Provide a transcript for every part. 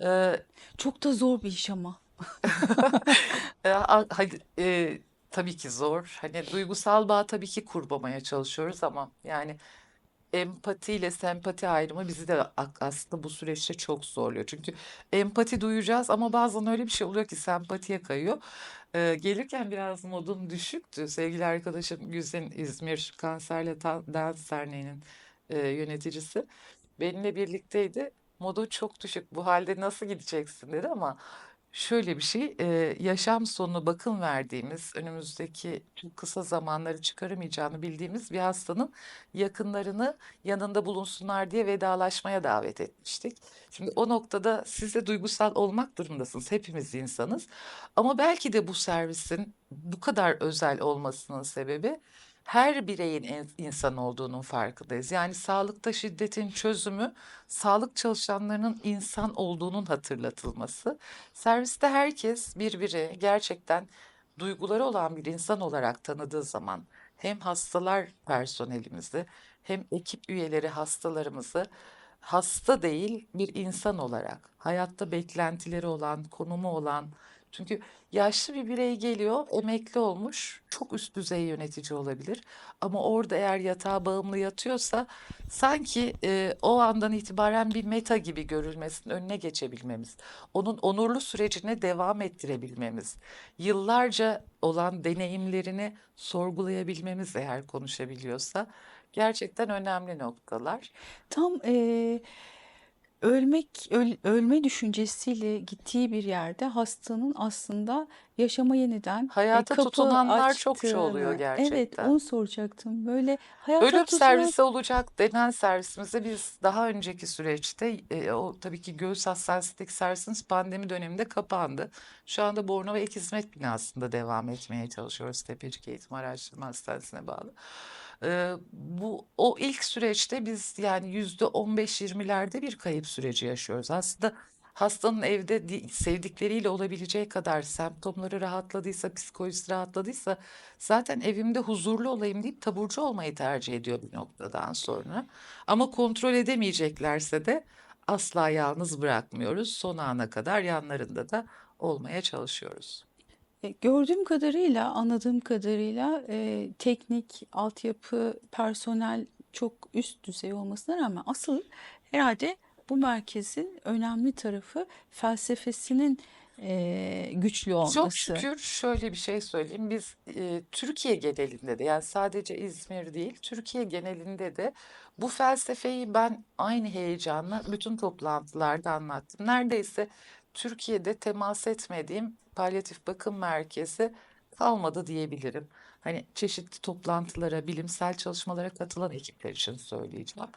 Eee Çok da zor bir iş ama. Hadi, eee, tabii ki zor. Hani, duygusal bağ tabii ki kurmamaya çalışıyoruz ama, yani, empatiyle sempati ayrımı bizi de aslında bu süreçte çok zorluyor. Çünkü empati duyacağız ama bazen öyle bir şey oluyor ki sempatiye kayıyor. Eee, gelirken biraz modum düşüktü. Sevgili arkadaşım Güzin, İzmir Kanserle Ta Dans Derneği'nin, eee, yöneticisi benimle birlikteydi. "Modun çok düşük, bu hâlde nasıl gideceksin?" dedi ama şöyle bir şey, eee, yaşam sonu bakım verdiğimiz, önümüzdeki çok kısa zamanları çıkaramayacağını bildiğimiz bir hastanın yakınlarını yanında bulunsunlar diye vedalaşmaya davet etmiştik. Şimdi o noktada siz de duygusal olmak durumundasınız. Hepimiz insanız ama belki de bu servisin bu kadar özel olmasının sebebi her bireyin insan olduğunun farkındayız. Yani sağlıkta şiddetin çözümü, sağlık çalışanlarının insan olduğunun hatırlatılması. Serviste herkes birbirini gerçekten duyguları olan bir insan olarak tanıdığı zaman hem hastalar personelimizi hem ekip üyeleri hastalarımızı hasta değil bir insan olarak, hayatta beklentileri olan, konumu olan çünkü yaşlı bir birey geliyor, emekli olmuş, çok üst düzey yönetici olabilir ama orada eğer yatağa bağımlı yatıyorsa sanki, eee, o andan itibaren bir meta gibi görülmesinin önüne geçebilmemiz, onun onurlu sürecine devam ettirebilmemiz, yıllarca olan deneyimlerini sorgulayabilmemiz eğer konuşabiliyorsa gerçekten önemli noktalar. Tam, eee, ölmek, öl ölme düşüncesiyle gittiği bir yerde hastanın aslında yaşama yeniden, eee, Hayata kapı tutunanlar çokça oluyor açtığını Evet, gerçekten. onu soracaktım. Böyle hayata Ölüm tutunan servisi olacak denen servisimizde biz daha önceki süreçte, eee, o tabii ki göğüs hassasiyetindeki servisimiz pandemi döneminde kapandı. Şu anda Bornova Ek Hizmet Binası'nda devam etmeye çalışıyoruz. Tepecik Eğitim Araştırma Hastanesi'ne bağlı. Eee, bu o ilk süreçte biz yani %15-20'lerde bir kayıp süreci yaşıyoruz. Aslında hastanın evde di sevdikleriyle olabileceği kadar semptomları rahatladıysa, psikolojisi rahatladıysa zaten evimde huzurlu olayım deyip taburcu olmayı tercih ediyor bir noktadan sonra. Ama kontrol edemeyeceklerse de asla yalnız bırakmıyoruz. Son ana kadar yanlarında da olmaya çalışıyoruz. E, gördüğüm kadarıyla, anladığım kadarıyla, eee, teknik, altyapı, personel çok üst düzey olmasına rağmen asıl herhâlde bu merkezin önemli tarafı felsefesinin, eee, güçlü Çok olması. şükür şöyle bir şey söyleyeyim. Biz, eee, Türkiye genelinde de yani sadece İzmir değil, Türkiye genelinde de bu felsefeyi ben aynı heyecanla bütün toplantılarda anlattım. Neredeyse Türkiye'de temas etmediğim palyatif bakım merkezi kalmadı diyebilirim. Hani çeşitli toplantılara, bilimsel çalışmalara katılan ekipler için söyleyeceğim.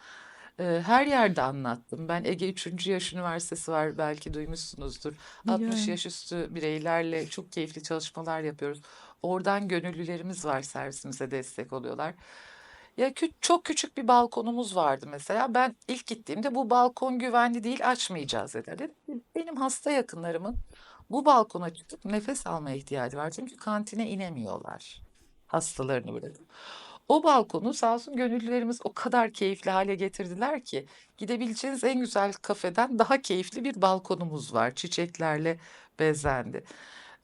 Eee, her yerde anlattım. Ben Ege 3. Yaş Üniversitesi var, belki duymuşsunuzdur. 60 Biliyorum. yaş üstü bireylerle çok keyifli çalışmalar yapıyoruz. Oradan gönüllülerimiz var, servisimize destek oluyorlar. Ya çok küçük bir balkonumuz vardı mesela. Ben ilk gittiğimde bu balkon güvenli değil, açmayacağız dediler. Benim hasta yakınlarımın bu balkona çıkıp nefes almaya ihtiyacı var. Çünkü kantine inemiyorlar hastalarını bırakıp. O balkonu sağ olsun gönüllülerimiz o kadar keyifli hâle getirdiler ki gidebileceğiniz en güzel kafeden daha keyifli bir balkonumuz var. Çiçeklerle bezendi.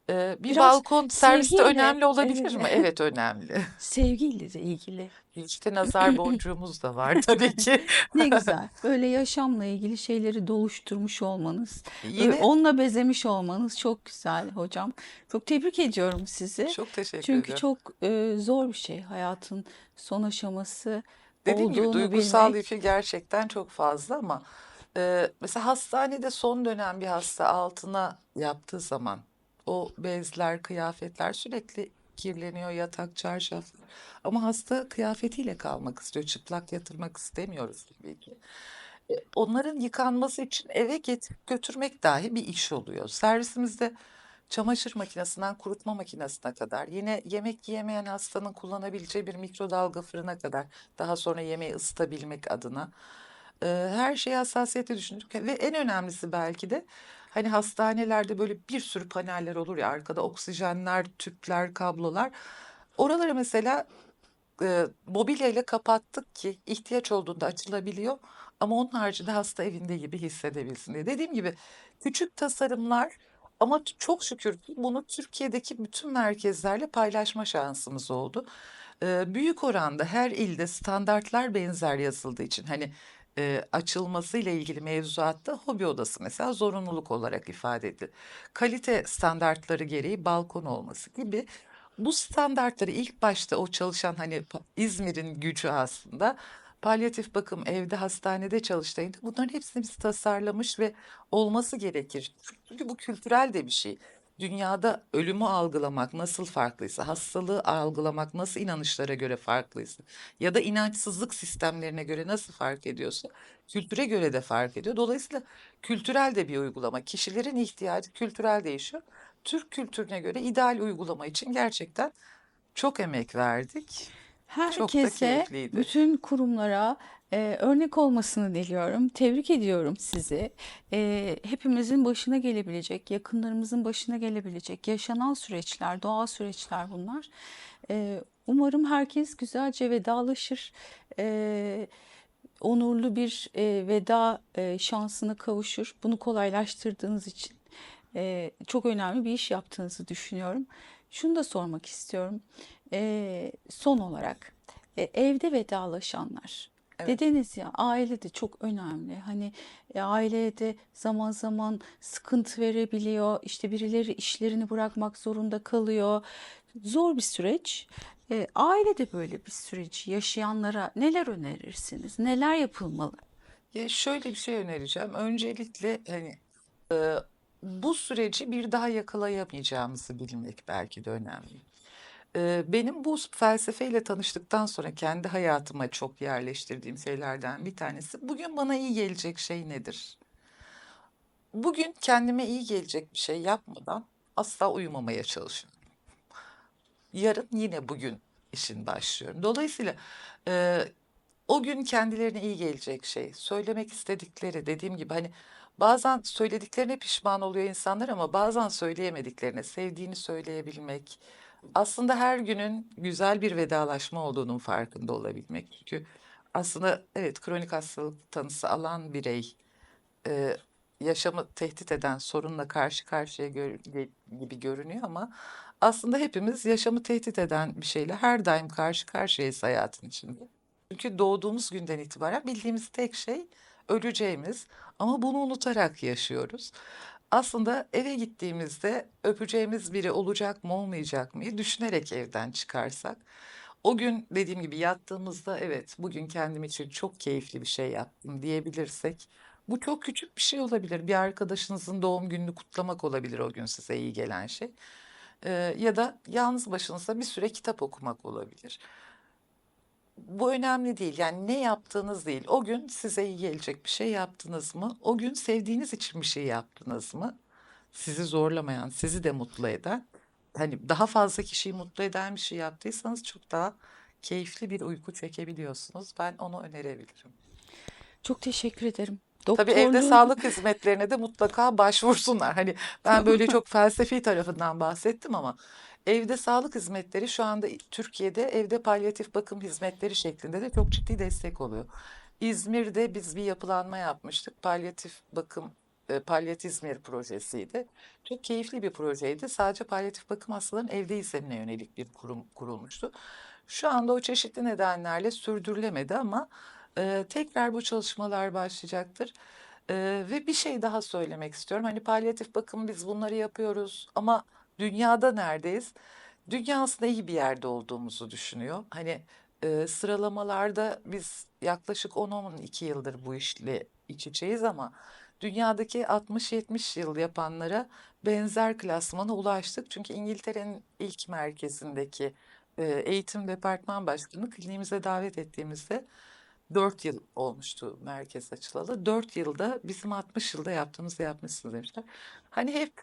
Eee, bir Biraz balkon serviste sevgiyle, önemli olabilir evet. mi? Evet, önemli. Sevgiyle de ilgili. İşte nazar boncuğumuz da var tabii ki. Ne güzel. Böyle yaşamla ilgili şeyleri doluşturmuş olmanız, eee, Yine onunla bezemiş olmanız çok güzel hocam. Çok tebrik ediyorum sizi. Çok teşekkür Çünkü ediyorum. çok, eee, zor bir şey hayatın son aşaması Dediğim gibi duygusal bilmek. yükü gerçekten çok fazla ama, eee, mesela hastanede son dönem bir hasta altına yaptığı zaman o bezler, kıyafetler sürekli kirleniyor, yatak, çarşaf ama hasta kıyafetiyle kalmak istiyor. Çıplak yatırmak istemiyoruz tabii ki. Eee, onların yıkanması için eve getirip götürmek dahi bir iş oluyor. Servisimizde çamaşır makinesinden kurutma makinesine kadar, yine yemek yiyemeyen hastanın kullanabileceği bir mikrodalga fırına kadar, daha sonra yemeği ısıtabilmek adına, eee, her şeye hassasiyetle düşündük ve en önemlisi belki de hani hastanelerde böyle bir sürü paneller olur ya arkada oksijenler, tüpler, kablolar. Oralara mesela e, mobilyayla kapattık ki ihtiyaç olduğunda açılabiliyor ama onun haricinde hasta evinde gibi hissedebilsin diye. Dediğim gibi küçük tasarımlar ama çok şükür bunu Türkiye'deki bütün merkezlerle paylaşma şansımız oldu. Ee, büyük oranda her ilde standartlar benzer yazıldığı için hani e, açılması ile ilgili mevzuatta hobi odası mesela zorunluluk olarak ifade edildi. Kalite standartları gereği balkon olması gibi bu standartları ilk başta o çalışan hani İzmir'in gücü aslında palyatif bakım evde hastanede çalıştığında bunların hepsini biz tasarlamış ve olması gerekir. Çünkü bu kültürel de bir şey. Dünyada ölümü algılamak nasıl farklıysa, hastalığı algılamak nasıl inanışlara göre farklıysa ya da inançsızlık sistemlerine göre nasıl fark ediyorsa kültüre göre de fark ediyor. Dolayısıyla kültürel de bir uygulama. Kişilerin ihtiyacı kültürel değişiyor. Türk kültürüne göre ideal uygulama için gerçekten çok emek verdik. Çok Herkese, keyifliydi. bütün kurumlara e, örnek olmasını diliyorum. Tebrik ediyorum sizi. E, hepimizin başına gelebilecek, yakınlarımızın başına gelebilecek yaşanan süreçler, doğal süreçler bunlar. E, umarım herkes güzelce vedalaşır. E, onurlu bir e, veda e, şansına kavuşur. Bunu kolaylaştırdığınız için e, çok önemli bir iş yaptığınızı düşünüyorum. Şunu da sormak istiyorum. E, son olarak e, evde vedalaşanlar. Evet. Dediniz ya aile de çok önemli. Hani e, aileye de zaman zaman sıkıntı verebiliyor. İşte birileri işlerini bırakmak zorunda kalıyor. Zor bir süreç. E, aile de böyle bir süreci yaşayanlara neler önerirsiniz? Neler yapılmalı? Ya şöyle bir şey önereceğim. Öncelikle hani e, bu süreci bir daha yakalayamayacağımızı bilmek belki de önemli. Benim bu felsefeyle tanıştıktan sonra kendi hayatıma çok yerleştirdiğim şeylerden bir tanesi bugün bana iyi gelecek şey nedir? Bugün kendime iyi gelecek bir şey yapmadan asla uyumamaya çalışıyorum. Yarın yine bugün işin başlıyorum. Dolayısıyla e, o gün kendilerine iyi gelecek şey, söylemek istedikleri dediğim gibi hani bazen söylediklerine pişman oluyor insanlar ama bazen söyleyemediklerine sevdiğini söyleyebilmek. Aslında her günün güzel bir vedalaşma olduğunun farkında olabilmek. Çünkü aslında evet kronik hastalık tanısı alan birey e, yaşamı tehdit eden sorunla karşı karşıya gör- gibi görünüyor ama aslında hepimiz yaşamı tehdit eden bir şeyle her daim karşı karşıyayız hayatın içinde. Çünkü doğduğumuz günden itibaren bildiğimiz tek şey öleceğimiz ama bunu unutarak yaşıyoruz. Aslında eve gittiğimizde öpeceğimiz biri olacak mı olmayacak mı düşünerek evden çıkarsak o gün dediğim gibi yattığımızda evet bugün kendim için çok keyifli bir şey yaptım diyebilirsek bu çok küçük bir şey olabilir. Bir arkadaşınızın doğum gününü kutlamak olabilir o gün size iyi gelen şey. Ee, ya da yalnız başınıza bir süre kitap okumak olabilir. Bu önemli değil. Yani ne yaptığınız değil. O gün size iyi gelecek bir şey yaptınız mı? O gün sevdiğiniz için bir şey yaptınız mı? Sizi zorlamayan, sizi de mutlu eden, hani daha fazla kişiyi mutlu eden bir şey yaptıysanız çok daha keyifli bir uyku çekebiliyorsunuz. Ben onu önerebilirim. Çok teşekkür ederim. Tabii evde sağlık hizmetlerine de mutlaka başvursunlar. Hani ben böyle çok felsefi tarafından bahsettim ama evde sağlık hizmetleri şu anda Türkiye'de evde palyatif bakım hizmetleri şeklinde de çok ciddi destek oluyor. İzmir'de biz bir yapılanma yapmıştık. Palyatif bakım e, Palyat İzmir projesiydi. Çok keyifli bir projeydi. Sadece palyatif bakım hastaların evde izlemine yönelik bir kurum kurulmuştu. Şu anda o çeşitli nedenlerle sürdürülemedi ama e, tekrar bu çalışmalar başlayacaktır. E, ve bir şey daha söylemek istiyorum. Hani palyatif bakım biz bunları yapıyoruz ama dünyada neredeyiz? Dünya aslında iyi bir yerde olduğumuzu düşünüyor. Hani e, sıralamalarda biz yaklaşık 10-12 yıldır bu işle iç içeyiz ama dünyadaki 60-70 yıl yapanlara benzer klasmana ulaştık. Çünkü İngiltere'nin ilk merkezindeki e, eğitim departman başkanı kliniğimize davet ettiğimizde 4 yıl olmuştu merkez açılalı. 4 yılda bizim 60 yılda yaptığımızı yapmışsınız demişler. Hani hep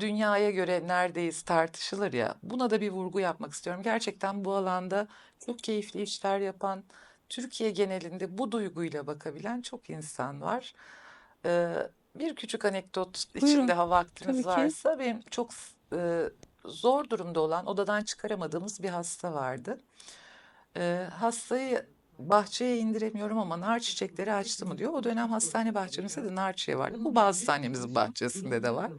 dünyaya göre neredeyiz tartışılır ya. Buna da bir vurgu yapmak istiyorum. Gerçekten bu alanda çok keyifli işler yapan, Türkiye genelinde bu duyguyla bakabilen çok insan var. Ee, bir küçük anekdot içinde buyurun ha vaktiniz tabii ki. varsa benim çok e, zor durumda olan odadan çıkaramadığımız bir hasta vardı. Ee, hastayı bahçeye indiremiyorum ama nar çiçekleri açtı mı diyor. O dönem hastane bahçemizde de nar çiçeği vardı. Bu bazı hastanemizin bahçesinde de var.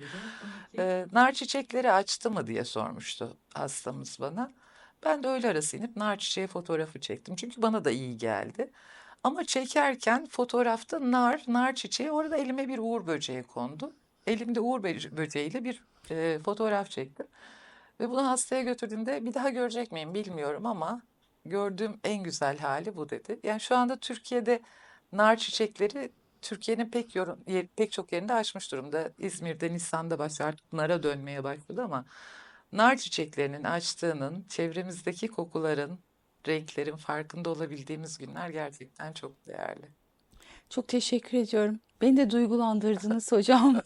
Ee, nar çiçekleri açtı mı diye sormuştu hastamız bana. Ben de öğle arası inip nar çiçeği fotoğrafı çektim. Çünkü bana da iyi geldi. Ama çekerken fotoğrafta nar, nar çiçeği orada elime bir uğur böceği kondu. Elimde uğur böce- böceğiyle bir e, fotoğraf çektim. Ve bunu hastaya götürdüğümde bir daha görecek miyim bilmiyorum ama gördüğüm en güzel hali bu dedi. Yani şu anda Türkiye'de nar çiçekleri Türkiye'nin pek yorum, yer- pek çok yerinde açmış durumda. İzmir'de Nisan'da başlar artık nara dönmeye başladı ama nar çiçeklerinin açtığının, çevremizdeki kokuların, renklerin farkında olabildiğimiz günler gerçekten çok değerli. Çok teşekkür ediyorum. Beni de duygulandırdınız hocam.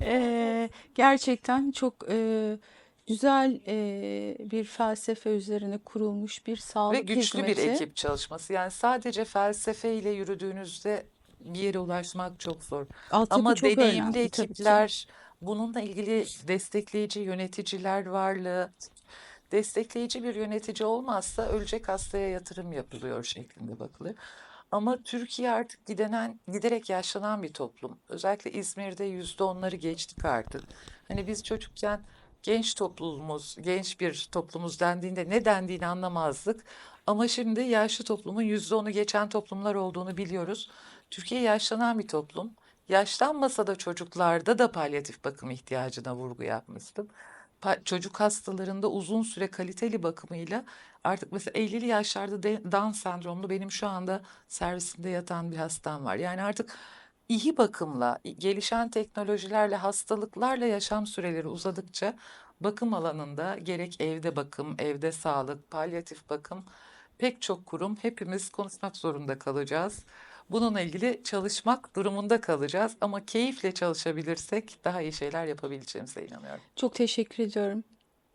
Eee, gerçekten çok eee, güzel eee, bir felsefe üzerine kurulmuş bir Ve sağlık güçlü bir hizmeti. ekip çalışması. Yani sadece felsefeyle yürüdüğünüzde bir yere ulaşmak çok zor. Altyapı Ama çok deneyimli önemli tabii ki. ekipler, bununla ilgili destekleyici yöneticiler varlığı, destekleyici bir yönetici olmazsa ölecek hastaya yatırım yapılıyor şeklinde bakılıyor. Ama Türkiye artık gidenen, giderek yaşlanan bir toplum. Özellikle İzmir'de yüzde onları geçtik artık. Hani biz çocukken genç toplumumuz, genç bir toplumuz dendiğinde ne dendiğini anlamazdık. Ama şimdi yaşlı toplumun yüzde onu geçen toplumlar olduğunu biliyoruz. Türkiye yaşlanan bir toplum. Yaşlanmasa da çocuklarda da palyatif bakım ihtiyacına vurgu yapmıştım. Pa- çocuk hastalarında uzun süre kaliteli bakımıyla artık mesela 50'li yaşlarda de- Down sendromlu benim şu anda servisimde yatan bir hastam var. Yani artık iyi bakımla, gelişen teknolojilerle, hastalıklarla yaşam süreleri uzadıkça bakım alanında gerek evde bakım, evde sağlık, palyatif bakım pek çok kurum hepimiz konuşmak zorunda kalacağız. Bununla ilgili çalışmak durumunda kalacağız ama keyifle çalışabilirsek daha iyi şeyler yapabileceğimize inanıyorum. Çok teşekkür ediyorum.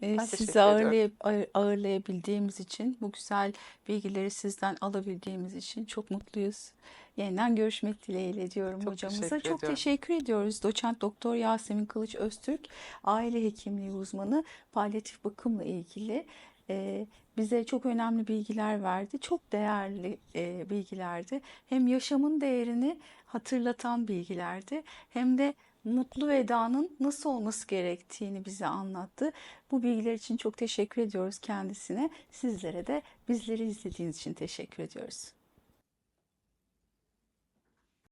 Ee, Ben sizi teşekkür ediyorum. ağırlayıp, ağır- ağırlayabildiğimiz için, bu güzel bilgileri sizden alabildiğimiz için çok mutluyuz. Yeniden görüşmek dileğiyle diyorum Çok hocamıza. teşekkür Çok ediyorum. teşekkür ediyoruz. Doçent Doktor Yasemin Kılıç Öztürk, aile hekimliği uzmanı, palyatif bakımla ilgili e, bize çok önemli bilgiler verdi. Çok değerli e, bilgilerdi. Hem yaşamın değerini hatırlatan bilgilerdi, hem de mutlu vedanın nasıl olması gerektiğini bize anlattı. Bu bilgiler için çok teşekkür ediyoruz kendisine. Sizlere de bizleri izlediğiniz için teşekkür ediyoruz.